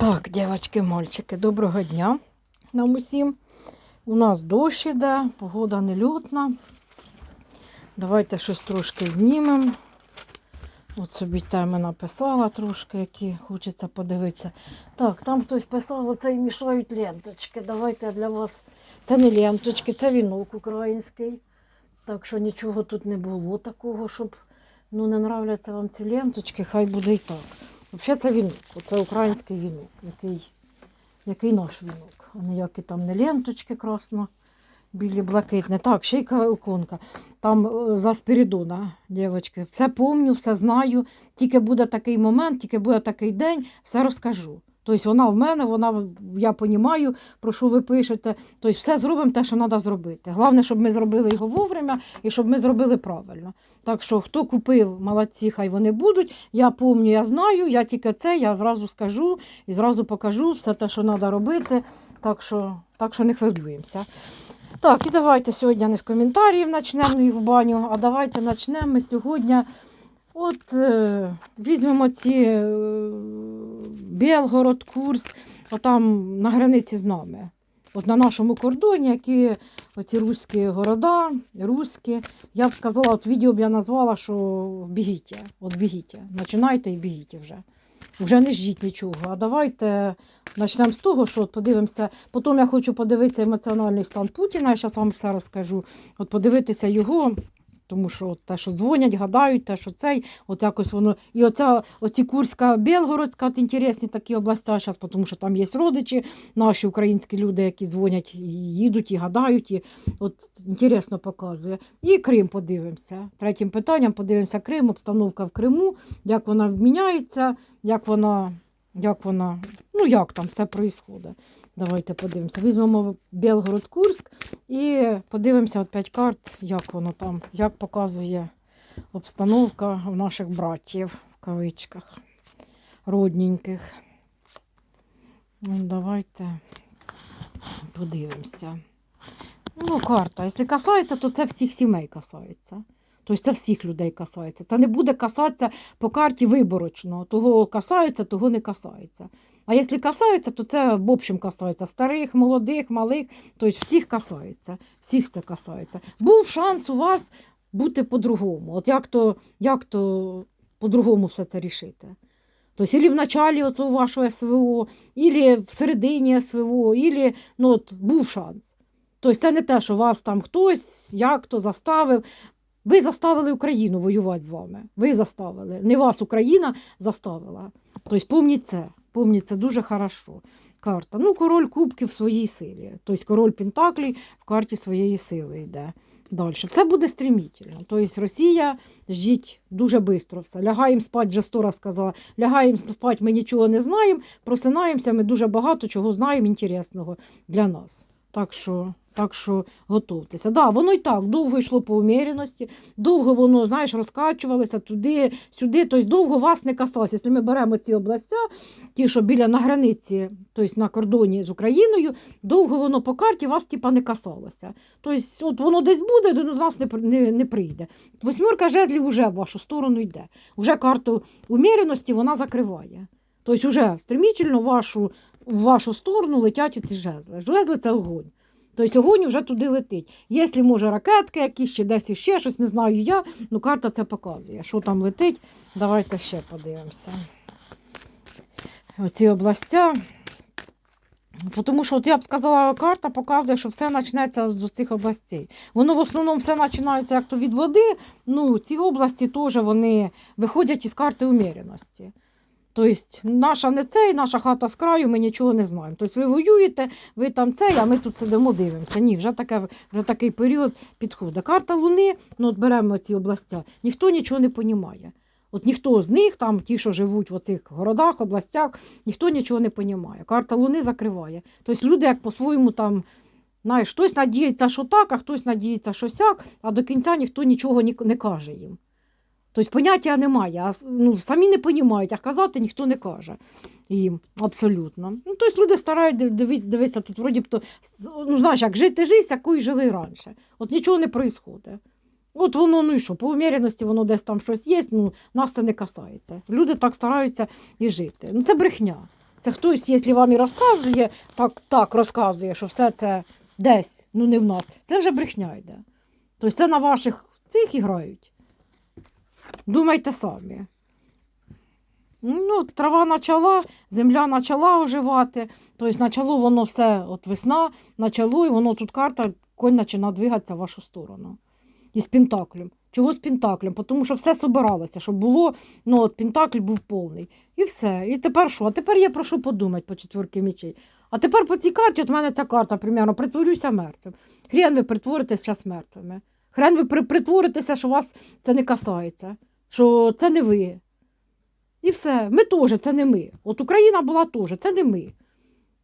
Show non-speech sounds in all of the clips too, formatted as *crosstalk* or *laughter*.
Так, дівчатки, мальчики, доброго дня нам усім. У нас дощ іде, погода нельотна. Давайте щось трошки знімемо. От собі теми написала трошки, які хочеться подивитися. Так, там хтось писав, оце і мішають ленточки. Давайте для вас. Це не ленточки, це вінок український. Так що нічого тут не було такого, щоб ну, не нравляться вам ці ленточки, хай буде і так. Взагалі це вінок, це український вінок, який, який наш вінок, а ніякі там не ленточки красно, білі, блакитні. Так, ще й ка- іконка. Там е, за Спірідона, дівчатки. Все помню, все знаю. Тільки буде такий момент, тільки буде такий день, все розкажу. Тобто вона в мене, вона, я розумію, про що ви пишете. Тобто все зробимо те, що треба зробити. Головне, щоб ми зробили його вовремя і щоб ми зробили правильно. Так що хто купив, молодці, хай вони будуть. Я пам'ятаю, я знаю, я тільки це, я зразу скажу і зразу покажу все те, що треба робити. Так що, так що не хвилюємося. Так, і давайте сьогодні не з коментарів почнемо їх в баню, а давайте почнемо сьогодні. От е, візьмемо ці е, Белгород, Курс, отам на границі з нами. От на нашому кордоні, які оці руські города, руські. Я б сказала, от відео б я назвала, що бігіть, от бігіть, починайте і бігіть вже. Вже не ждіть нічого. А давайте почнемо з того, що от подивимося. Потім я хочу подивитися емоціональний стан Путіна. Я зараз вам все розкажу. От подивитися його, тому що те, що дзвонять, гадають, те, що цей, от якось воно. І оця, оці Курська, Белгородська, от інтересні такі області зараз, тому що там є родичі, наші українські люди, які дзвонять, і їдуть, і гадають, і от інтересно показує. І Крим подивимося. Третім питанням подивимося Крим, обстановка в Криму, як вона міняється, як вона, як вона, ну як там все відбувається. Давайте подивимося. Візьмемо Белгород Курськ і подивимося от 5 карт, як воно там, як показує обстановка в наших братів в кавичках, родненьких. Ну, давайте подивимося. Ну, карта. Якщо касається, то це всіх сімей касається. Тобто це всіх людей касається. Це не буде касатися по карті виборочно. Того касається, того не касається. А якщо касається, то це в общем касається старих, молодих, малих, тобто всіх касається. Всіх це касається. Був шанс у вас бути по-другому. От як то, як то по-другому все це рішити? Тобто, або в началі от у вашого СВО, або в середині СВО, або ну, от, був шанс. Тобто це не те, що вас там хтось як то заставив. Ви заставили Україну воювати з вами. Ви заставили. Не вас Україна заставила. Тобто, помніть це. Помніть це дуже хорошо. Карта. Ну, король кубків в своїй силі. Тобто король Пентаклій в карті своєї сили йде. Далі. Все буде стремительно. Тобто Росія ждіть дуже швидко все. Лягаємо спати, вже сто раз сказала. Лягаємо спати, ми нічого не знаємо. Просинаємося, ми дуже багато чого знаємо інтересного для нас. Так що, так що готуйтеся. Да, воно і так довго йшло по уміряності, довго воно, знаєш, розкачувалося туди, сюди, тобто довго вас не касалося. Якщо ми беремо ці областя, ті, що біля на границі, тобто на кордоні з Україною, довго воно по карті вас типа не касалося. Тобто, от воно десь буде, до нас не, не, не прийде. Восьмерка жезлів вже в вашу сторону йде. Вже карту уміреності вона закриває. Тобто, вже стремительно вашу, в вашу сторону летять ці жезли. Жезли це огонь. Тобто огонь вже туди летить. Якщо, може, ракетки якісь чи десь іще щось, не знаю я, ну карта це показує. Що там летить, давайте ще подивимося. Оці областя. Тому що, от я б сказала, карта показує, що все почнеться з цих областей. Воно в основному все починається як то від води. Ну, ці області теж вони виходять із карти уміреності. Тобто, наша не цей, наша хата з краю, ми нічого не знаємо. Тобто ви воюєте, ви там цей, а ми тут сидимо, дивимося. Ні, вже, таке, вже такий період підходить. Карта Луни, ну от беремо ці області, ніхто нічого не розуміє. От ніхто з них, там ті, що живуть в оцих городах, областях, ніхто нічого не розуміє. Карта Луни закриває. Тобто люди як по-своєму там, знаєш, хтось надіється, що так, а хтось надіється, що сяк, а до кінця ніхто нічого не каже їм. Тобто поняття немає, ну, самі не розуміють, а казати ніхто не каже їм абсолютно. Ну, тобто люди стараються дивитися, дивитися тут вроді б то, ну, знаєш, як жити життя, якою жили раніше. От нічого не відбувається. От воно, ну і що, по уміряності воно десь там щось є, ну нас це не касається. Люди так стараються і жити. Ну це брехня. Це хтось, якщо вам і розказує, так, так розказує, що все це десь, ну не в нас, це вже брехня йде. Тобто це на ваших цих і грають. Думайте самі. Ну, трава почала, земля почала оживати, тобто почало воно все, от весна, почало, і воно тут карта, конь починає двигатися в вашу сторону. І з пентаклем. Чого з пентаклем? Тому що все собиралося, щоб було, ну от пентакль був повний. І все. І тепер що? А тепер є про що подумати по четвірки мічей. А тепер по цій карті, от в мене ця карта, примерно, притворюся мертвим. Хрен ви притворитесь зараз мертвими. Хрен ви притворитеся, що вас це не касається, що це не ви. І все. Ми теж, це не ми. От Україна була теж, це не ми.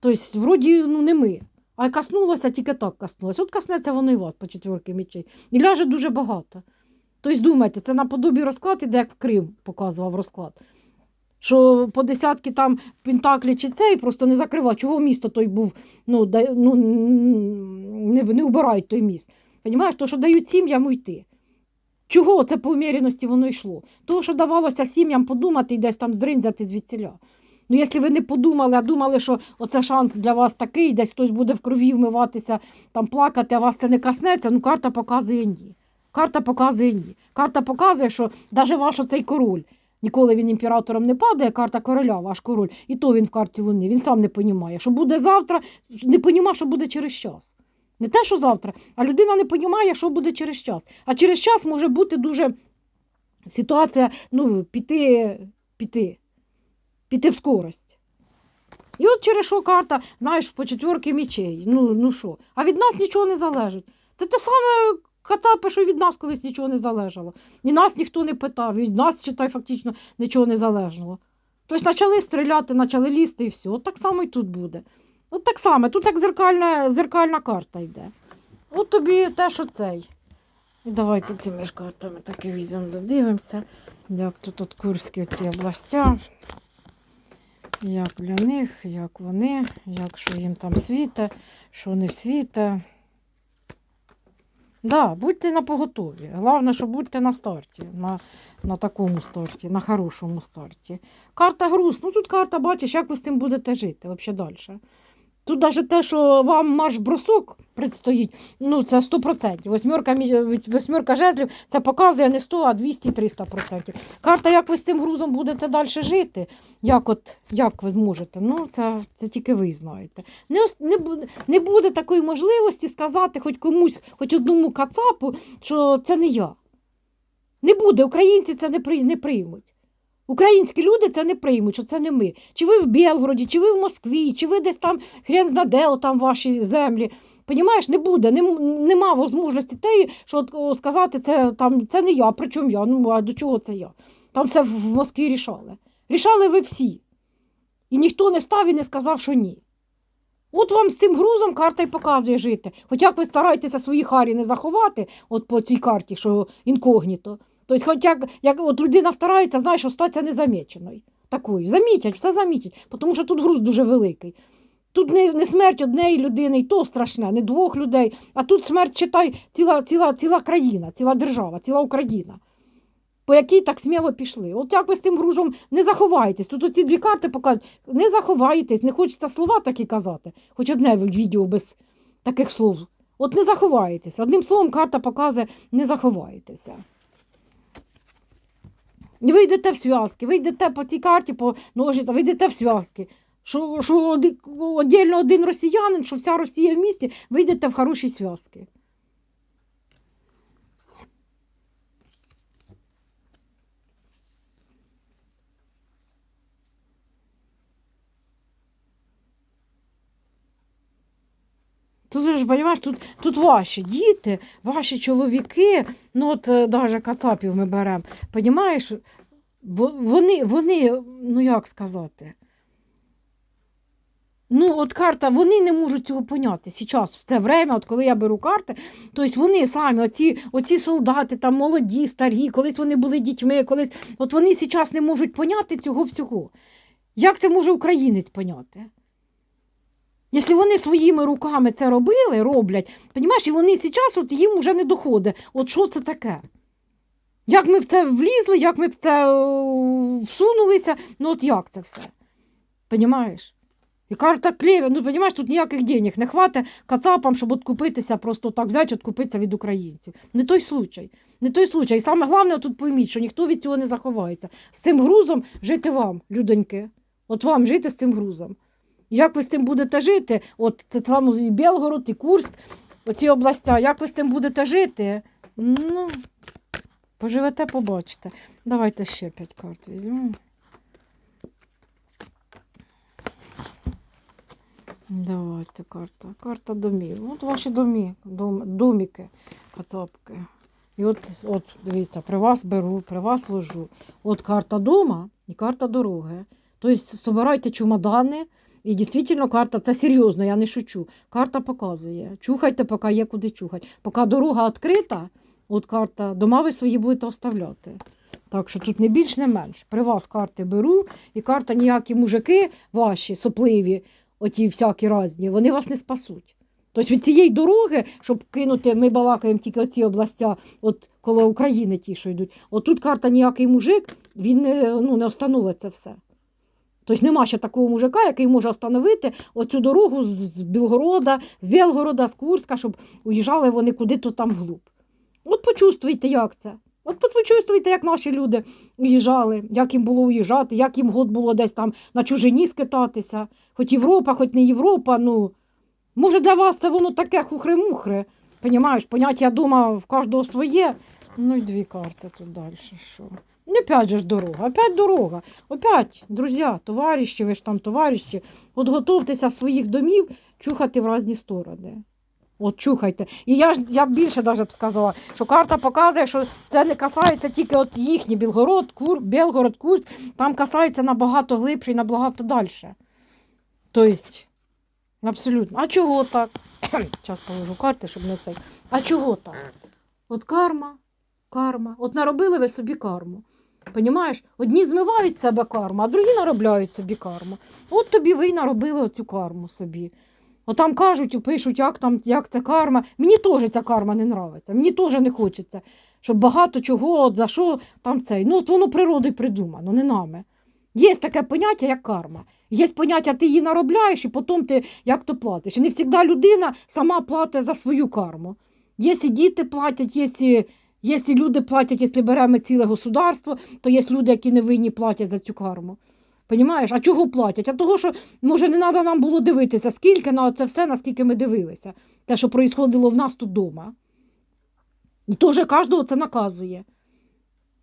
Тобто, вроді, ну, не ми. А коснулося, тільки так коснулося. От коснеться воно і вас по четвірки мічей. І ляже дуже багато. Тобто, думайте, це наподобі розклад іде, як в Крим показував розклад. Що по десятки там Пентаклі чи цей просто не закривав. Чого місто той був, ну, да, ну не, не вбирають той міст. Понімаєш, то, що дають сім'ям уйти. Чого це по уміряності воно йшло? Того, що давалося сім'ям подумати і десь там здринзяти звідсіля. Ну, якщо ви не подумали, а думали, що оце шанс для вас такий, десь хтось буде в крові вмиватися, там плакати, а вас це не коснеться, ну карта показує ні. Карта показує ні. Карта показує, що навіть ваш оцей король, ніколи він імператором не падає, карта короля, ваш король, і то він в карті Луни. Він сам не розуміє, що буде завтра, не розуміє, що буде через час. Не те, що завтра, а людина не розуміє, що буде через час. А через час може бути дуже ситуація, ну, піти, піти, піти в скорость. І от через що карта, знаєш, по четвірки мічей. Ну, ну що? А від нас нічого не залежить. Це те саме Кацапи, що від нас колись нічого не залежало. І нас ніхто не питав, від нас, читай, фактично нічого не залежало. Тобто почали стріляти, почали лізти і все. От так само і тут буде. От так само, тут як зеркальна, зеркальна карта йде. От тобі те, що цей. І давайте цими ж картами таки візьмемо, додивимося, як тут от Курські ці областя, як для них, як вони, як що їм там світе, що не світе. Да, будьте на поготові. Головне, що будьте на старті, на, на такому старті, на хорошому старті. Карта груз. Ну тут карта, бачиш, як ви з тим будете жити взагалі далі. Тут навіть те, що вам марш-бросок предстоїть, ну це 100%. Восьмерка, восьмерка жезлів це показує не 100, а 200-300%. Карта, як ви з тим грузом будете далі жити, як, от, як ви зможете, ну це, це тільки ви знаєте. Не, не, не буде такої можливості сказати хоч комусь, хоч одному кацапу, що це не я. Не буде, українці це не, при, не приймуть. Українські люди це не приймуть, що це не ми. Чи ви в Білгороді, чи ви в Москві, чи ви десь там хрен знаде, там ваші землі. Понімаєш, не буде, нем- нема можливості теї, що сказати, це, там, це не я, причому я. Ну, а до чого це я? Там все в Москві рішали. Рішали ви всі. І ніхто не став і не сказав, що ні. От вам з цим грузом карта й показує жити. Хоч як ви стараєтеся свої харі не заховати, от по цій карті, що інкогніто. Тобто, хоч як, от людина старається, знаєш, остатися незаміченою. Такою. Замітять, все замітять, тому що тут груз дуже великий. Тут не, не смерть однієї людини, і то страшне, не двох людей, а тут смерть, читай, ціла, ціла, ціла країна, ціла держава, ціла Україна, по якій так сміло пішли. От як ви з тим грузом не заховаєтесь, тут оці дві карти показують, не заховаєтесь, не хочеться слова такі казати, хоч одне відео без таких слов. От не заховаєтесь. Одним словом, карта показує, не заховаєтеся. Ви йдете в зв'язки, ви йдете по цій карті, по ножицях, ви йдете в зв'язки. Що, що один, один росіянин, що вся Росія в місті, ви йдете в хороші зв'язки. Тут ж, розумієш, тут, тут ваші діти, ваші чоловіки, ну от навіть кацапів ми беремо, розумієш, вони, вони, ну як сказати, ну от карта, вони не можуть цього поняти. Зараз, в це время, от коли я беру карти, тобто вони самі, оці, оці солдати, там молоді, старі, колись вони були дітьми, колись, от вони зараз не можуть поняти цього всього. Як це може українець поняти? Якщо вони своїми руками це робили, роблять, понімаєш, і вони зараз от їм вже не доходить. От що це таке? Як ми в це влізли, як ми в це е, всунулися, ну от як це все? Понімаєш? І карта клєве, ну розумієш, тут ніяких денег не хватить кацапам, щоб откупитися, просто так взяти, откупитися від українців. Не той случай. Не той случай. І саме головне тут пойміть, що ніхто від цього не заховається. З цим грузом жити вам, людоньки. От вам жити з цим грузом. Як ви з цим будете жити? От це саме і Белгород, і Курськ, оці областя, як ви з цим будете жити? Ну, поживете, побачите. Давайте ще п'ять карт візьмемо. Давайте карта. Карта домів. От ваші домі, дом, доміки, кацапки. І от, от дивіться, при вас беру, при вас ложу. От карта дома і карта дороги. Тобто збирайте чемодани, і дійсно карта, це серйозно, я не шучу. Карта показує. Чухайте, поки є куди чухати. Поки дорога відкрита, от карта, дома ви свої будете оставляти. Так що тут не більш, не менш. При вас карти беру, і карта ніякі мужики ваші, сопливі, оті всякі разні, вони вас не спасуть. Тобто від цієї дороги, щоб кинути, ми балакаємо тільки оці областя, от коло України ті, що йдуть. Отут карта ніякий мужик, він не, ну, не остановить все. Тобто нема ще такого мужика, який може остановити оцю дорогу з Білгорода, з Білгорода, з Курська, щоб уїжджали вони куди-то там вглуб. От почувствуйте, як це. От почувствуйте, як наші люди уїжджали, як їм було уїжджати, як їм год було десь там на чужині скитатися. Хоч Європа, хоч не Європа, ну. Може, для вас це воно таке хухре-мухре. Понімаєш, поняття дома в кожного своє. Ну і дві карти тут далі. Що? Не опять же ж дорога, опять дорога. Опять, друзі, товариші, ви ж там товариші, от готовтеся своїх домів чухати в різні сторони. От чухайте. І я ж я більше даже б сказала, що карта показує, що це не касається тільки от їхній Білгород, Кур, Белгород, Курськ, там касається набагато глибше і набагато далі. Тобто, абсолютно. А чого так? *clears throat* Зараз положу карти, щоб не цей. А чого так? От карма, карма. От наробили ви собі карму. Понімаєш? Одні змивають себе карму, а другі наробляють собі карму. От тобі ви й наробили оцю карму собі. От там кажуть, пишуть, як там, як це карма. Мені теж ця карма не нравиться. Мені теж не хочеться, щоб багато чого, от за що там цей. Ну, от воно природою придумано, не нами. Є таке поняття, як карма. Є поняття, ти її наробляєш, і потім ти як то платиш. І не завжди людина сама платить за свою карму. Якщо діти платять, є якщо, якщо люди платять, якщо беремо ціле государство, то є люди, які не винні платять за цю карму. Понімаєш? А чого платять? А того, що може не треба нам було дивитися, скільки на це все, наскільки ми дивилися, те, що проїсходило в нас тут вдома. І теж кожного це наказує.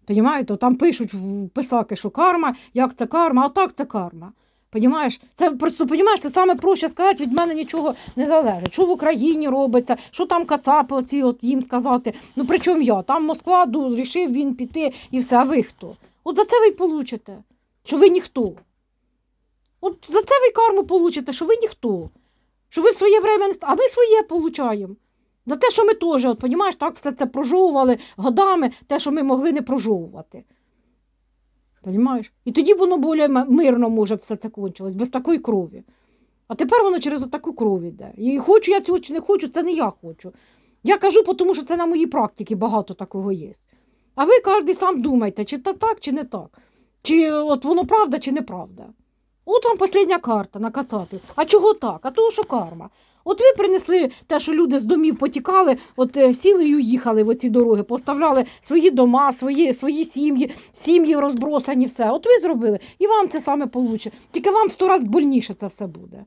Понімаєте? Там пишуть писаки, що карма, як це карма, а так це карма. Понімаєш? Це просто понімаєш, це саме проще сказати, від мене нічого не залежить. Що в Україні робиться, що там кацапи, оці от їм сказати. Ну при чому я? Там Москва рішив він піти і все, а ви хто? От за це ви й получите, що ви ніхто. От за це ви карму получите, що ви ніхто. Що ви в своє время не а ми своє получаємо. За те, що ми теж, от, понімаєш, так все це прожовували годами, те, що ми могли не прожовувати. Понімаєш? І тоді воно більш мирно може все це кончилось, без такої крові. А тепер воно через таку кров іде. І хочу я цього чи не хочу, це не я хочу. Я кажу, тому що це на моїй практиці багато такого є. А ви кожен сам думайте, чи то так, чи не так. Чи от воно правда, чи неправда. От вам остання карта на Кацапі. А чого так? А того, що карма. От ви принесли те, що люди з домів потікали, от е, сіли і уїхали в оці дороги, поставляли свої дома, свої, свої сім'ї, сім'ї розбросані, все. От ви зробили, і вам це саме получше. Тільки вам сто раз больніше це все буде.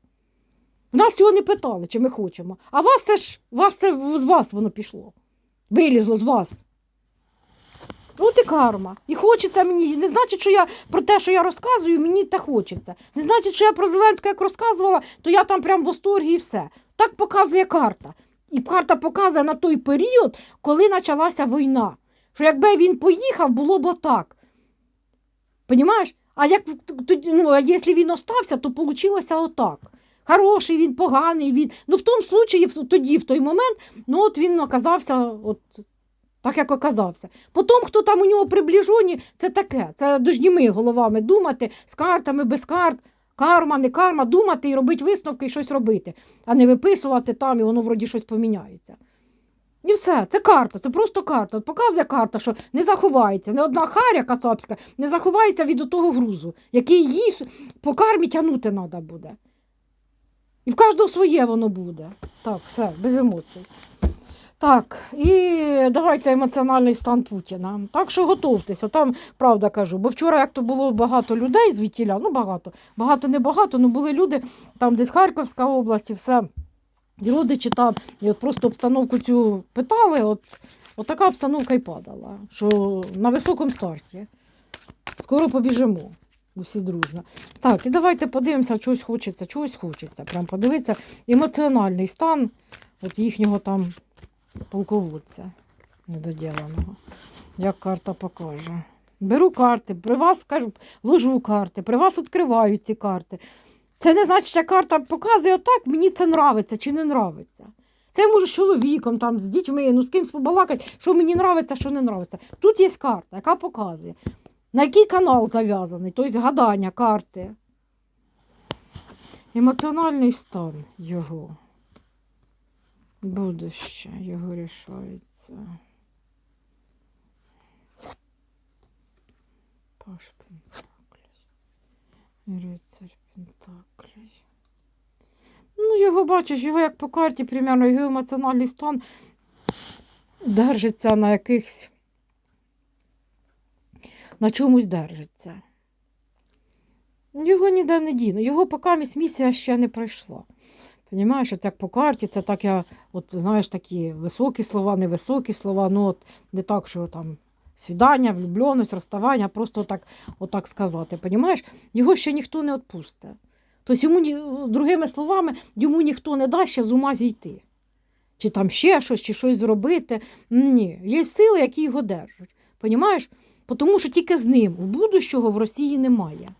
В нас цього не питали, чи ми хочемо. А вас це ж вас це з вас воно пішло. Вилізло з вас. От і карма. І хочеться мені. Не значить, що я про те, що я розказую, мені те хочеться. Не значить, що я про Зеленського як розказувала, то я там прям в восторгі і все. Так показує карта. І карта показує на той період, коли почалася війна. Що якби він поїхав, було б отак. Понімаєш? А як ну, якщо він остався, то вийшло отак. Хороший він, поганий він. Ну, в тому случаї, тоді, в той момент, ну от він оказався от, так, як оказався. Потім, хто там у нього приближені, це таке. Це дожні ми головами думати, з картами, без карт. Карма, не карма, думати і робити висновки і щось робити, а не виписувати там, і воно вроді щось поміняється. І все, це карта, це просто карта. От показує карта, що не заховається. Не одна харя кацапська не заховається від того грузу, який їй по кармі тягнути треба буде. І в кожного своє воно буде. Так, все, без емоцій. Так, і давайте емоціональний стан Путіна. Так що готовтесь, там правда кажу. Бо вчора, як то було багато людей звідтіля, ну багато, багато не багато, ну були люди там десь Харківська область і все. І родичі там, і от просто обстановку цю питали, от, от така обстановка і падала, що на високому старті. Скоро побіжимо усі дружно. Так, і давайте подивимося, чогось хочеться, чогось хочеться. Прям подивитися емоціональний стан от їхнього там полководця недоділеного. Як карта покаже. Беру карти, при вас кажу, ложу карти, при вас відкривають ці карти. Це не значить, що карта показує так, мені це нравиться чи не нравиться. Це я можу з чоловіком, там, з дітьми, ну з кимось побалакати, що мені нравиться, що не нравиться. Тут є карта, яка показує, на який канал зав'язаний, тобто гадання карти. Емоціональний стан його. Будуще його рішається. Паш Пентаклей. Рицарь Пентаклей. Ну, його бачиш, його як по карті, примерно, його емоціональний стан держиться на якихось. На чомусь держиться. Його ніде не діну. Його поки місія ще не пройшла. Понімаєш, от як по карті, це так я, от знаєш, такі високі слова, невисокі слова, ну от не так, що там свідання, влюбленість, розставання, просто так, отак сказати. Понімаєш? Його ще ніхто не відпустить. Тобто йому, другими словами, йому ніхто не дасть ще з ума зійти. Чи там ще щось, чи щось зробити. Ні, є сили, які його держать. Понімаєш? Тому що тільки з ним в будущого в Росії немає.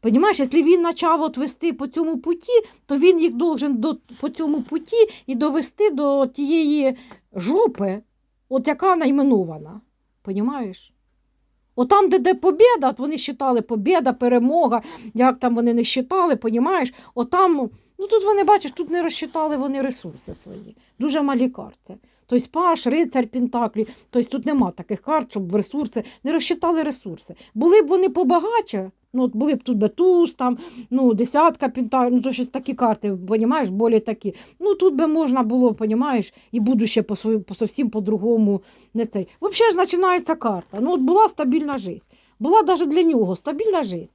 Понімаєш, якщо він почав от вести по цьому путі, то він їх должен до, по цьому путі і довести до тієї жопи, от яка найменована. Понімаєш? От там, де де побєда, от вони вважали побєда, перемога, як там вони не вважали, понімаєш? От ну тут вони бачиш, тут не розчитали вони ресурси свої. Дуже малі карти. Тобто паш, рицар, пентаклі, тобто тут нема таких карт, щоб в ресурси не розчитали ресурси. Були б вони побагаче, ну от були б тут би туз, там, ну, десятка пентаклів, ну то щось такі карти, понімаєш, болі такі. Ну тут би можна було, понімаєш, і будуще по, свою- по зовсім по-другому не цей. Взагалі ж починається карта. Ну от була стабільна життя. Була навіть для нього стабільна життя.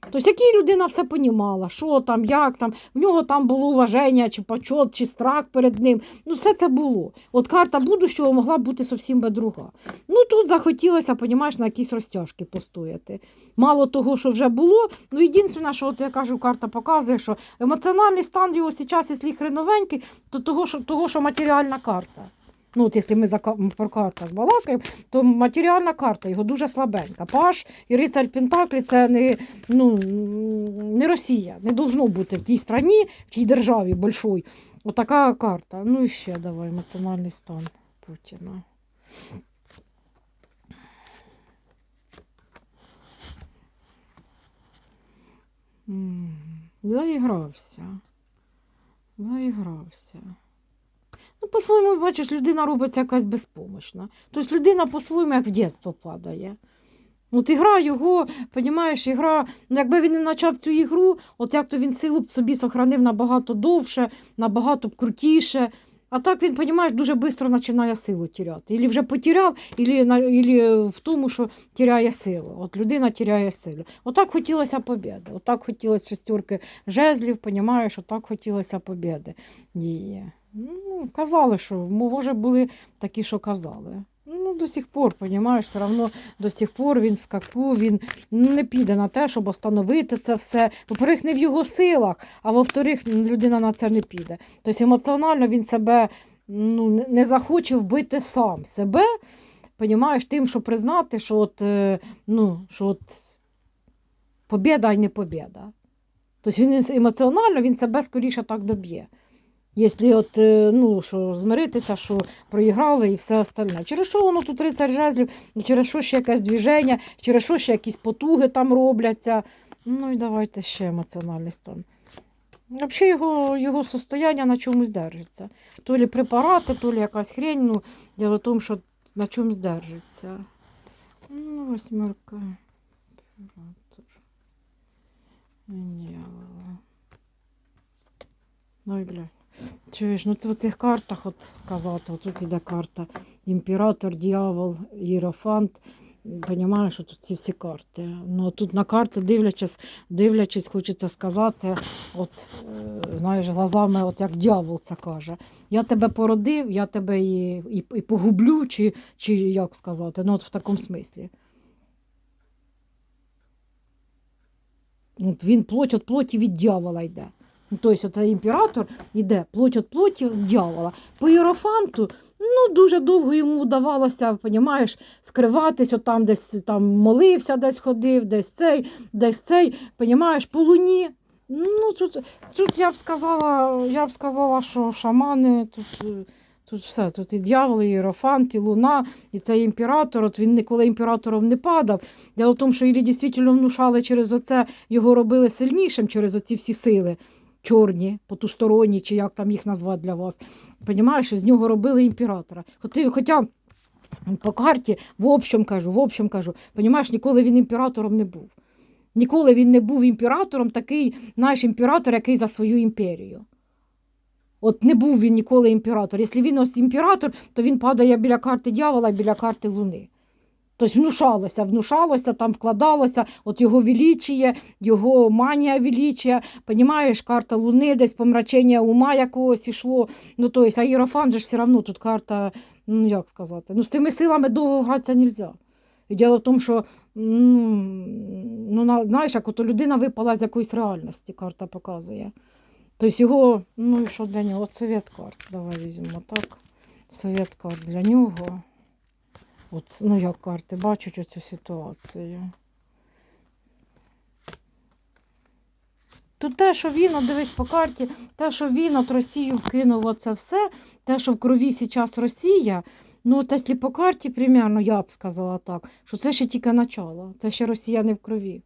Тобто, який людина все понімала, що там, як там, в нього там було уваження, чи почот, чи страх перед ним. Ну, все це було. От карта будущого могла бути зовсім би друга. Ну тут захотілося, понімаєш, на якісь розтяжки постояти. Мало того, що вже було. Ну, єдине, що от я кажу, карта показує, що емоціональний стан його зараз, якщо хреновенький, то того, що, того, що матеріальна карта. Ну, от якщо ми за про картах балакаємо, то матеріальна карта його дуже слабенька. Паш і рицар Пентаклі це не, ну, не Росія, не должно бути в тій страні, в тій державі большой. Отака карта. Ну і ще давай емоціональний стан Путіна. Заігрався. Заігрався. Ну, по-своєму, бачиш, людина робиться якась безпомощна. Тобто людина по-своєму як в дитинство падає. От ігра його, понімаєш, ігра, ну якби він не почав цю ігру, от як то він силу б собі сохранив набагато довше, набагато б крутіше. А так він, понімаєш, дуже швидко починає силу тіряти. Ілі вже потеряв, ілі, в тому, що тіряє силу. От людина тіряє силу. Отак хотілося побєди. Отак хотілося шестерки жезлів, понімаєш, отак хотілося побєди її. Ну, казали, що може були такі, що казали. Ну, до сих пор, понімаєш, все одно до сих пор він скаку, він не піде на те, щоб остановити це все. Во-первых, не в його силах, а во-вторых, людина на це не піде. Тобто емоціонально він себе ну, не- захоче вбити сам себе, понімаєш, тим, що признати, що от, е, ну, що от побєда і не побєда. Тобто він емоціонально він себе скоріше так доб'є. Якщо от, е, ну, що змиритися, що проіграли і все остальне. Через що воно тут рицар жезлів, через що ще якесь движення, через що ще якісь потуги там робляться. Ну і давайте ще емоціональний стан. Взагалі його, його состояння на чомусь держиться. То лі препарати, то лі якась хрень, ну, діло в тому, що на чомусь держиться. Ну, восьмерка. Дьявола. Ой, блядь. Чуєш, ну це в цих картах, от сказати, от тут іде карта імператор, дьявол, Єрофант. Понімаєш, от ці всі карти. Ну тут на карти дивлячись, дивлячись, хочеться сказати, от е, знаєш, глазами, от як дьявол це каже. Я тебе породив, я тебе і, і, і погублю, чи, чи як сказати, ну от в такому смислі. От він плоть від плоті від дьявола йде. Ну, тобто, це імператор йде плоть від плоті дьявола. По Єрофанту ну, дуже довго йому вдавалося, понімаєш, скриватись, от там десь там молився, десь ходив, десь цей, десь цей, понімаєш, по луні. Ну, тут, тут я б сказала, я б сказала, що шамани тут. Тут все, тут і дьявол, і Єрофант, і луна, і цей імператор. От він ніколи імператором не падав. Діло в тому, що Іллі дійсно внушали через оце, його робили сильнішим через оці всі сили. Чорні, потусторонні, чи як там їх назвати для вас. Понімаєш, з нього робили імператора. Хоча по карті, в общем кажу, в общем кажу, понімаєш, ніколи він імператором не був. Ніколи він не був імператором, такий наш імператор, який за свою імперію. От не був він ніколи імператор. Якщо він ось імператор, то він падає біля карти дьявола, біля карти Луни. Тобто внушалося, внушалося, там вкладалося, от його величіє, його манія величія, понімаєш, карта Луни, десь помрачення ума якогось ішло. Ну, то есть, а Єрофан же ж все одно тут карта, ну як сказати, ну з тими силами довго гратися не можна. І діло в тому, що ну, ну, знаєш, як ото людина випала з якоїсь реальності, карта показує. Тобто його, ну і що для нього? От совет карт. Давай візьмемо так. Совет карт для нього. От, ну як карти бачать оцю ситуацію. То те, що він, от дивись по карті, те, що він от Росію вкинув оце все, те, що в крові зараз Росія, ну от якщо по карті, примерно, я б сказала так, що це ще тільки начало, це ще Росія не в крові.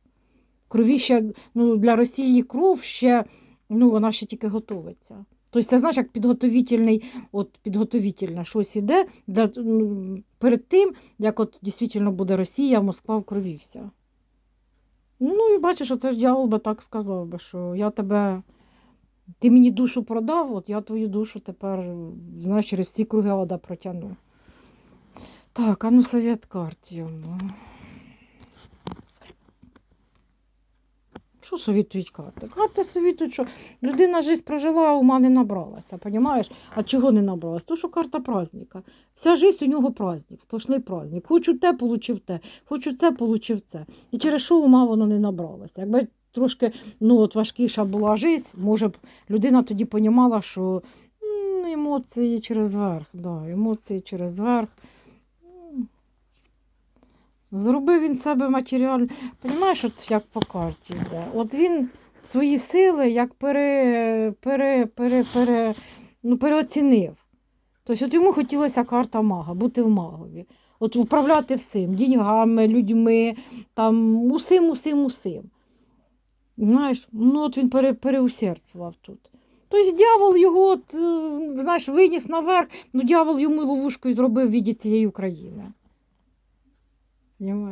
В крові ще, ну, для Росії кров ще, ну, вона ще тільки готується. Тобто, це знаєш, як підготовительний, от підготовительне щось іде для, ну, перед тим, як от дійсно буде Росія, Москва вкровівся. вся. Ну і бачиш, оце ж дьявол би так сказав би, що я тебе. Ти мені душу продав, от я твою душу тепер, знаєш, через всі круги ада протягну. Так, а ну совет карт йому. Що совітують карти? Карти совітують, що людина життя прожила, а ума не набралася, понімаєш? А чого не набралася? То, що карта праздника. Вся життя у нього праздник, сплошний праздник. Хочу те, получив те, хочу це, получив це. І через що ума воно не набралося. Якби трошки ну, от важкіша була життя, може б людина тоді понімала, що емоції через верх, да, емоції через верх. Зробив він себе матеріально. Понімаєш, от як по карті йде. От він свої сили як пере, пере, пере, пере, ну, переоцінив. Тобто от йому хотілося карта мага, бути в магові. От управляти всім, деньгами, людьми, там, усім, усім, усім. Знаєш, ну от він пере, переусердствував тут. Тобто дьявол його от, е, знаєш, виніс наверх, ну дьявол йому ловушкою зробив в віді цієї України.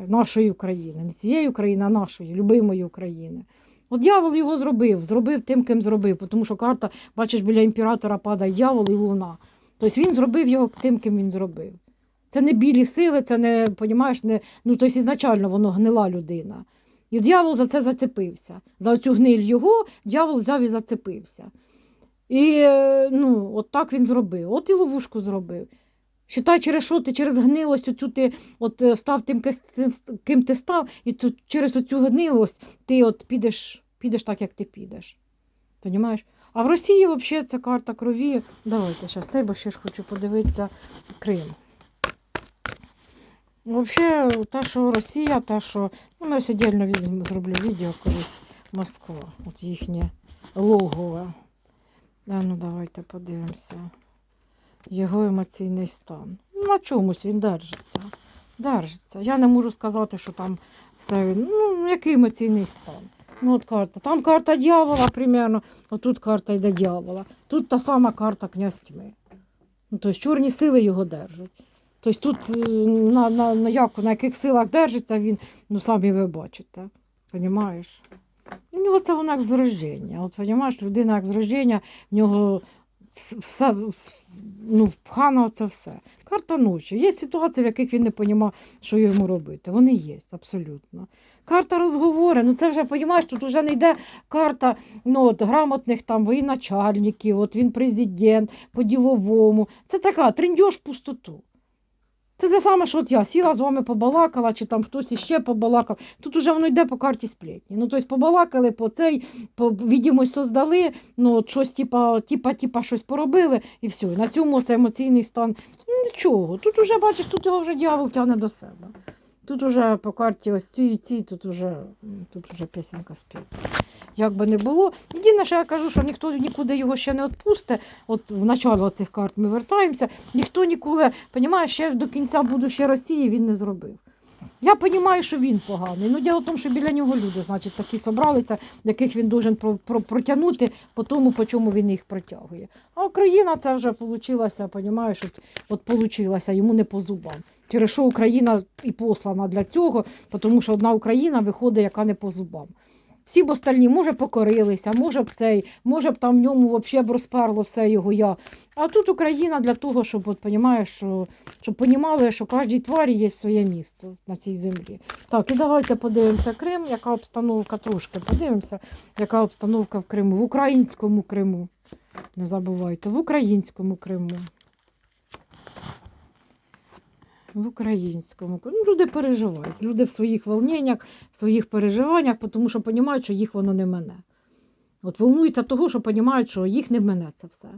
Нашої України. Не цієї України, а нашої, любимої України. От дьявол його зробив, зробив тим, ким зробив, тому що карта, бачиш, біля імператора падає дьявол і луна. Тобто він зробив його тим, ким він зробив. Це не білі сили, це не, понімаєш, не, ну, тобто ізначально воно гнила людина. І дьявол за це зацепився. За цю гниль його дьявол взяв і зацепився. І е, ну, от так він зробив. От і ловушку зробив. Считай, через що ти через гнилость оцю ти от е, став тим, ким ти став, і то через оцю гнилость ти от підеш, підеш так, як ти підеш. Понімаєш? А в Росії взагалі це карта крові. Давайте зараз цей, бо ще ж хочу подивитися Крим. Взагалі, те, що Росія, те, що. Ну, ми ось зроблю відео колись Москва, от їхнє логове. А ну давайте подивимося. Його емоційний стан. Ну, На чомусь він держиться. Держиться. Я не можу сказати, що там все. Ну, який емоційний стан. Ну, от карта. Там карта дьявола, примерно, тут карта йде дьявола. Тут та сама карта князь тьми. Ну, тобто чорні сили його держать. Тобто тут е, на, на, на, як, на яких силах держиться він, ну самі ви бачите. Понімаєш? У нього це воно як з рождення. От розумієш, людина як з рождення, в нього все ну, впхано це все. Карта ночі. Є ситуації, в яких він не розуміє, що йому робити. Вони є, абсолютно. Карта розговори, ну це вже розумієш, тут вже не йде карта ну, от, грамотних там воєначальників, от він президент по-діловому. Це така трендьош пустоту. Це те саме, що от я сіла з вами побалакала, чи там хтось іще побалакав. Тут уже воно йде по карті сплетні. Ну, тобто побалакали по цей, по відомось создали, ну, от щось типа, типа, типа щось поробили, і все. На цьому це емоційний стан. Нічого. Тут уже, бачиш, тут його вже дьявол тягне до себе. Тут уже по карті ось ці і ці, тут уже, м, тут уже пісенька спіта. Як би не було. Єдине, що я кажу, що ніхто нікуди його ще не відпустить. От в начало цих карт ми вертаємося. Ніхто ніколи, понімаєш, ще до кінця будущої Росії він не зробив. Я розумію, що він поганий. Ну, діло в тому, що біля нього люди, значить, такі собралися, яких він должен про, про, протягнути по тому, по чому він їх протягує. А Україна це вже получилася, понімаєш, от, от получилася, йому не по зубам. Через що Україна і послана для цього, тому що одна Україна виходить, яка не по зубам. Всі б остальні, може, покорилися, може б цей, може б там в ньому взагалі б розперло все його я. А тут Україна для того, щоб от, понімаєш, що, щоб понімали, що кожній тварі є своє місто на цій землі. Так, і давайте подивимося Крим, яка обстановка, трошки подивимося, яка обстановка в Криму, в українському Криму. Не забувайте, в українському Криму. В українському. Ну, люди переживають. Люди в своїх волненнях, в своїх переживаннях, тому що розуміють, що їх воно не мене. От волнуються того, що розуміють, що їх не мене це все.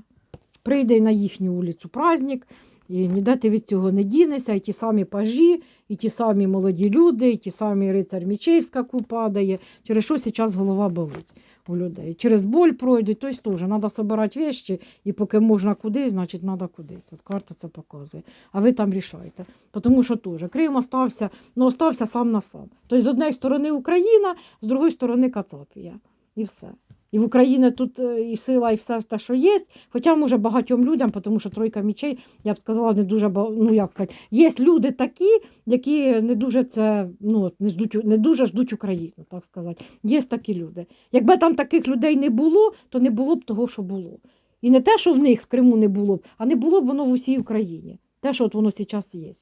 Прийде на їхню вулицю праздник, і ніде ти від цього не дінешся, і ті самі пажі, і ті самі молоді люди, і ті самі рицар мічей скаку падає. Через що зараз голова болить у людей. Через боль пройдуть, тобто теж треба збирати вещі, і поки можна кудись, значить треба кудись. От карта це показує. А ви там рішайте. Тому що теж Крим остався, ну, остався сам на сам. Тобто з однієї сторони Україна, з другої сторони Кацапія. І все. І в Україні тут е, і сила, і все те, що є. Хоча може багатьом людям, тому що тройка мічей, я б сказала, не дуже ну як сказати, є люди такі, які не дуже це ну, не, ждуть, не дуже ждуть Україну, так сказати. Є такі люди. Якби там таких людей не було, то не було б того, що було. І не те, що в них в Криму не було б, а не було б воно в усій Україні. Те, що от воно зараз є.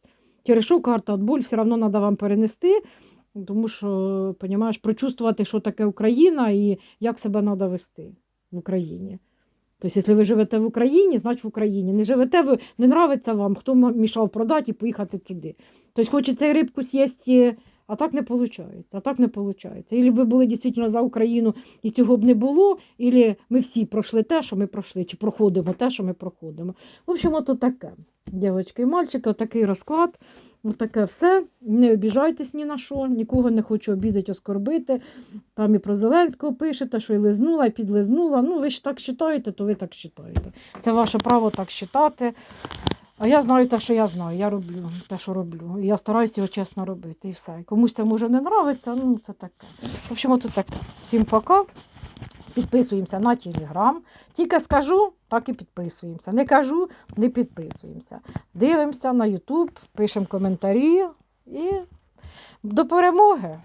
Через що карта от боль все одно треба вам перенести, тому що, розумієш, прочувствувати, що таке Україна і як себе треба вести в Україні. Тобто, якщо ви живете в Україні, значить в Україні. Не живете ви, не нравиться вам, хто мішав продати і поїхати туди. Тобто, хочеться і рибку з'їсти, а так не виходить. А так не виходить. Ілі ви були дійсно за Україну і цього б не було, ілі ми всі пройшли те, що ми пройшли, чи проходимо те, що ми проходимо. В общем, ото таке. Дівчатки і мальчики, отакий розклад. Отаке все. Не обіжайтесь ні на що, нікого не хочу обідати, оскорбити. Там і про Зеленського пишете, що і лизнула, і підлизнула. Ну, ви ж так вважаєте, то ви так вважаєте. Це ваше право так вважати. А я знаю те, що я знаю. Я роблю те, що роблю. І я стараюся його чесно робити. І все. Комусь це може не нравиться, ну це таке. В общем, от таке. Всім пока. Підписуємося на телеграм. Тільки скажу, так і підписуємося. Не кажу, не підписуємося. Дивимося на Ютуб, пишемо коментарі і до перемоги!